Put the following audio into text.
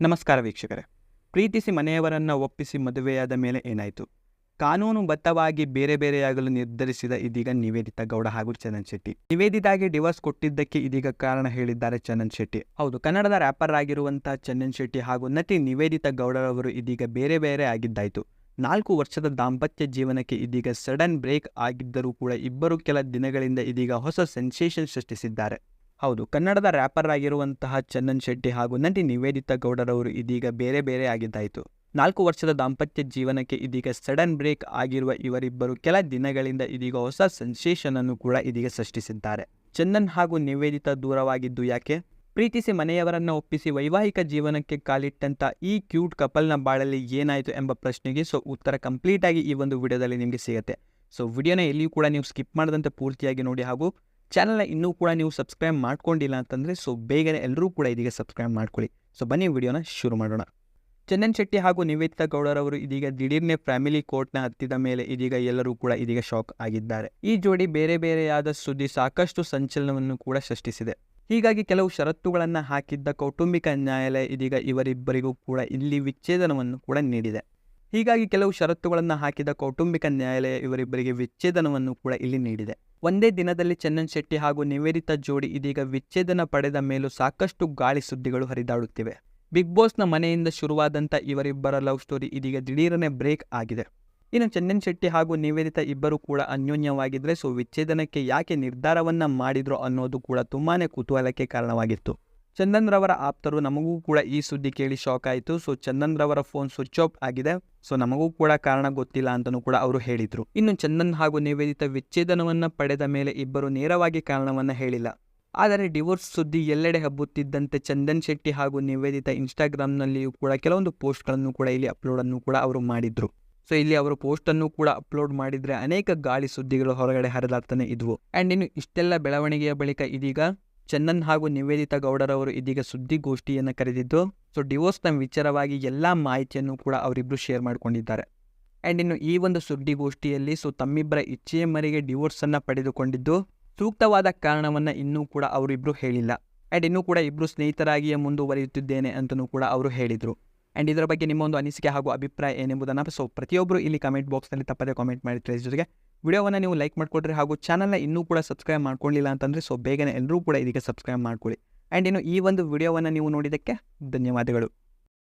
ನಮಸ್ಕಾರ ವೀಕ್ಷಕರೇ. ಪ್ರೀತಿಸಿ ಮನೆಯವರನ್ನ ಒಪ್ಪಿಸಿ ಮದುವೆಯಾದ ಮೇಲೆ ಏನಾಯಿತು? ಕಾನೂನುಬದ್ಧವಾಗಿ ಬೇರೆ ಬೇರೆಯಾಗಲು ನಿರ್ಧರಿಸಿದ ಇದೀಗ ನಿವೇದಿತ ಗೌಡ ಹಾಗೂ ಚಂದನ್ ಶೆಟ್ಟಿ. ನಿವೇದಿತಾಗಿ ಡಿವೋರ್ಸ್ ಕೊಟ್ಟಿದ್ದಕ್ಕೆ ಇದೀಗ ಕಾರಣ ಹೇಳಿದ್ದಾರೆ ಚಂದನ್ ಶೆಟ್ಟಿ. ಹೌದು, ಕನ್ನಡದ ರ್ಯಾಪರ್ ಆಗಿರುವಂತಹ ಚಂದನ್ ಶೆಟ್ಟಿ ಹಾಗೂ ನಟಿ ನಿವೇದಿತ ಗೌಡರವರು ಇದೀಗ ಬೇರೆ ಬೇರೆ ಆಗಿದ್ದಾಯಿತು. ನಾಲ್ಕು ವರ್ಷದ ದಾಂಪತ್ಯ ಜೀವನಕ್ಕೆ ಇದೀಗ ಸಡನ್ ಬ್ರೇಕ್ ಆಗಿದ್ದರೂ ಕೂಡ ಇಬ್ಬರು ಕೆಲ ದಿನಗಳಿಂದ ಇದೀಗ ಹೊಸ ಸೆನ್ಸೇಷನ್ ಸೃಷ್ಟಿಸಿದ್ದಾರೆ. ಹೌದು, ಕನ್ನಡದ ರ್ಯಾಪರ್ ಆಗಿರುವಂತಹ ಚಂದನ್ ಶೆಟ್ಟಿ ಹಾಗೂ ನಟಿ ನಿವೇದಿತಾ ಗೌಡರವರು ಇದೀಗ ಬೇರೆ ಬೇರೆ ಆಗಿದ್ದಾಯಿತು. ನಾಲ್ಕು ವರ್ಷದ ದಾಂಪತ್ಯ ಜೀವನಕ್ಕೆ ಇದೀಗ ಸಡನ್ ಬ್ರೇಕ್ ಆಗಿರುವ ಇವರಿಬ್ಬರು ಕೆಲ ದಿನಗಳಿಂದ ಇದೀಗ ಹೊಸ ಸೆನ್ಸೇಷನ್ ಅನ್ನು ಕೂಡ ಇದೀಗ ಸೃಷ್ಟಿಸಿದ್ದಾರೆ. ಚಂದನ್ ಹಾಗೂ ನಿವೇದಿತಾ ದೂರವಾಗಿದ್ದು ಯಾಕೆ? ಪ್ರೀತಿಸಿ ಮನೆಯವರನ್ನ ಒಪ್ಪಿಸಿ ವೈವಾಹಿಕ ಜೀವನಕ್ಕೆ ಕಾಲಿಟ್ಟಂತ ಈ ಕ್ಯೂಟ್ ಕಪಲ್ನ ಬಾಳಲ್ಲಿ ಏನಾಯಿತು ಎಂಬ ಪ್ರಶ್ನೆಗೆ ಸೊ ಉತ್ತರ ಕಂಪ್ಲೀಟ್ ಆಗಿ ಈ ಒಂದು ವಿಡಿಯೋದಲ್ಲಿ ನಿಮಗೆ ಸಿಗುತ್ತೆ. ಸೊ ವಿಡಿಯೋನ ಎಲ್ಲಿಯೂ ಕೂಡ ನೀವು ಸ್ಕಿಪ್ ಮಾಡದಂತೆ ಪೂರ್ತಿಯಾಗಿ ನೋಡಿ ಹಾಗೂ ಚಾನಲ್ನ ಇನ್ನೂ ಕೂಡ ನೀವು ಸಬ್ಸ್ಕ್ರೈಬ್ ಮಾಡ್ಕೊಂಡಿಲ್ಲ ಅಂತಂದರೆ ಸೊ ಬೇಗನೆ ಎಲ್ಲರೂ ಕೂಡ ಇದೀಗ ಸಬ್ಸ್ಕ್ರೈಬ್ ಮಾಡ್ಕೊಳ್ಳಿ. ಸೊ ಬನ್ನಿ ವಿಡಿಯೋನ ಶುರು ಮಾಡೋಣ. ಚಂದನ್ ಶೆಟ್ಟಿ ಹಾಗೂ ನಿವೇದಿತಾ ಗೌಡರವರು ಇದೀಗ ದಿಢೀರ್ನೆ ಫ್ಯಾಮಿಲಿ ಕೋರ್ಟ್ನ ಹತ್ತಿದ ಮೇಲೆ ಇದೀಗ ಎಲ್ಲರೂ ಕೂಡ ಇದೀಗ ಶಾಕ್ ಆಗಿದ್ದಾರೆ. ಈ ಜೋಡಿ ಬೇರೆ ಬೇರೆಯಾದ ಸುದ್ದಿ ಸಾಕಷ್ಟು ಸಂಚಲನವನ್ನು ಕೂಡ ಸೃಷ್ಟಿಸಿದೆ. ಹೀಗಾಗಿ ಕೆಲವು ಷರತ್ತುಗಳನ್ನು ಹಾಕಿದ್ದ ಕೌಟುಂಬಿಕ ನ್ಯಾಯಾಲಯ ಇದೀಗ ಇವರಿಬ್ಬರಿಗೂ ಕೂಡ ಇಲ್ಲಿ ವಿಚ್ಛೇದನವನ್ನು ಕೂಡ ನೀಡಿದೆ. ಹೀಗಾಗಿ ಕೆಲವು ಷರತ್ತುಗಳನ್ನು ಹಾಕಿದ ಕೌಟುಂಬಿಕ ನ್ಯಾಯಾಲಯ ಇವರಿಬ್ಬರಿಗೆ ವಿಚ್ಛೇದನವನ್ನು ಕೂಡ ಇಲ್ಲಿ ನೀಡಿದೆ. ಒಂದೇ ದಿನದಲ್ಲಿ ಚಂದನ್ ಶೆಟ್ಟಿ ಹಾಗೂ ನಿವೇದಿತ ಜೋಡಿ ಇದೀಗ ವಿಚ್ಛೇದನ ಪಡೆದ ಮೇಲೂ ಸಾಕಷ್ಟು ಗಾಳಿ ಸುದ್ದಿಗಳು ಹರಿದಾಡುತ್ತಿವೆ. ಬಿಗ್ ಬಾಸ್ನ ಮನೆಯಿಂದ ಶುರುವಾದಂಥ ಇವರಿಬ್ಬರ ಲವ್ ಸ್ಟೋರಿ ಇದೀಗ ದಿಢೀರನೆ ಬ್ರೇಕ್ ಆಗಿದೆ. ಇನ್ನು ಚಂದನ್ ಶೆಟ್ಟಿ ಹಾಗೂ ನಿವೇದಿತ ಇಬ್ಬರು ಕೂಡ ಅನ್ಯೋನ್ಯವಾಗಿದ್ದರೆ ಸೊ ವಿಚ್ಛೇದನಕ್ಕೆ ಯಾಕೆ ನಿರ್ಧಾರವನ್ನ ಮಾಡಿದ್ರು ಅನ್ನೋದು ಕೂಡ ತುಂಬಾನೇ ಕುತೂಹಲಕ್ಕೆ ಕಾರಣವಾಗಿತ್ತು. ಚಂದನ್ ರವರ ಆಪ್ತರು ನಮಗೂ ಕೂಡ ಈ ಸುದ್ದಿ ಕೇಳಿ ಶಾಕ್ ಆಯಿತು. ಸೊ ಚಂದನ್ ರವರ ಫೋನ್ ಸ್ವಿಚ್ ಆಫ್ ಆಗಿದೆ. ಸೊ ನಮಗೂ ಕೂಡ ಕಾರಣ ಗೊತ್ತಿಲ್ಲ ಅಂತಲೂ ಕೂಡ ಅವರು ಹೇಳಿದ್ರು. ಇನ್ನು ಚಂದನ್ ಹಾಗೂ ನಿವೇದಿತ ವಿಚ್ಛೇದನವನ್ನ ಪಡೆದ ಮೇಲೆ ಇಬ್ಬರು ನೇರವಾಗಿ ಕಾರಣವನ್ನ ಹೇಳಿಲ್ಲ. ಆದರೆ ಡಿವೋರ್ಸ್ ಸುದ್ದಿ ಎಲ್ಲೆಡೆ ಹಬ್ಬುತ್ತಿದ್ದಂತೆ ಚಂದನ್ ಶೆಟ್ಟಿ ಹಾಗೂ ನಿವೇದಿತ ಇನ್ಸ್ಟಾಗ್ರಾಮ್ನಲ್ಲಿಯೂ ಕೂಡ ಕೆಲವೊಂದು ಪೋಸ್ಟ್ಗಳನ್ನು ಕೂಡ ಇಲ್ಲಿ ಅಪ್ಲೋಡನ್ನು ಕೂಡ ಅವರು ಮಾಡಿದ್ರು. ಸೊ ಇಲ್ಲಿ ಅವರು ಪೋಸ್ಟನ್ನು ಕೂಡ ಅಪ್ಲೋಡ್ ಮಾಡಿದರೆ ಅನೇಕ ಗಾಳಿ ಸುದ್ದಿಗಳು ಹೊರಗಡೆ ಹರಿದಾಡ್ತಾನೆ ಇದ್ವು. ಆ್ಯಂಡ್ ಇನ್ನು ಇಷ್ಟೆಲ್ಲ ಬೆಳವಣಿಗೆಯ ಬಳಿಕ ಇದೀಗ ಚಂದನ್ ಹಾಗೂ ನಿವೇದಿತಾ ಗೌಡರವರು ಇದೀಗ ಸುದ್ದಿಗೋಷ್ಠಿಯನ್ನು ಕರೆದಿದ್ದು, ಸೊ ಡಿವೋರ್ಸ್ನ ವಿಚಾರವಾಗಿ ಎಲ್ಲ ಮಾಹಿತಿಯನ್ನು ಕೂಡ ಅವರಿಬ್ಬರು ಶೇರ್ ಮಾಡಿಕೊಂಡಿದ್ದಾರೆ. ಆ್ಯಂಡ್ ಇನ್ನು ಈ ಒಂದು ಸುದ್ದಿಗೋಷ್ಠಿಯಲ್ಲಿ, ಸೊ ತಮ್ಮಿಬ್ಬರ ಇಚ್ಛೆಯ ಮರೆಗೆ ಡಿವೋರ್ಸನ್ನು ಪಡೆದುಕೊಂಡಿದ್ದು, ಸೂಕ್ತವಾದ ಕಾರಣವನ್ನು ಇನ್ನೂ ಕೂಡ ಅವರಿಬ್ಬರು ಹೇಳಿಲ್ಲ. ಆ್ಯಂಡ್ ಇನ್ನೂ ಕೂಡ ಇಬ್ಬರು ಸ್ನೇಹಿತರಾಗಿಯೇ ಮುಂದುವರಿಯುತ್ತಿದ್ದೇನೆ ಅಂತಲೂ ಕೂಡ ಅವರು ಹೇಳಿದರು. ಆ್ಯಂಡ್ ಇದರ ಬಗ್ಗೆ ನಿಮ್ಮ ಒಂದು ಅನಿಸಿಕೆ ಹಾಗೂ ಅಭಿಪ್ರಾಯ ಏನೆಂಬುದನ್ನು, ಸೊ ಪ್ರತಿಯೊಬ್ಬರು ಇಲ್ಲಿ ಕಮೆಂಟ್ ಬಾಕ್ಸ್ನಲ್ಲಿ ತಪ್ಪದೇ ಕಾಮೆಂಟ್ ಮಾಡಿ ತಿಳಿಸಿ ಜೊತೆಗೆ ವಿಡಿಯೋವನ್ನು ನೀವು ಲೈಕ್ ಮಾಡ್ಕೊಡ್ರಿ ಹಾಗೂ ಚಾನಲ್ನ ಇನ್ನೂ ಕೂಡ ಸಬ್ಸ್ಕ್ರೈಬ್ ಮಾಡ್ಕೊಳ್ಳಿಲ್ಲ ಅಂತಂದರೆ ಸೊ ಬೇಗನೆ ಎಲ್ಲರೂ ಕೂಡ ಇದಕ್ಕೆ ಸಬ್ಸ್ಕ್ರೈಬ್ ಮಾಡ್ಕೊಳ್ಳಿ. ಆ್ಯಂಡ್ ಇನ್ನು ಈ ಒಂದು ವಿಡಿಯೋವನ್ನು ನೀವು ನೋಡಿದ್ದಕ್ಕೆ ಧನ್ಯವಾದಗಳು.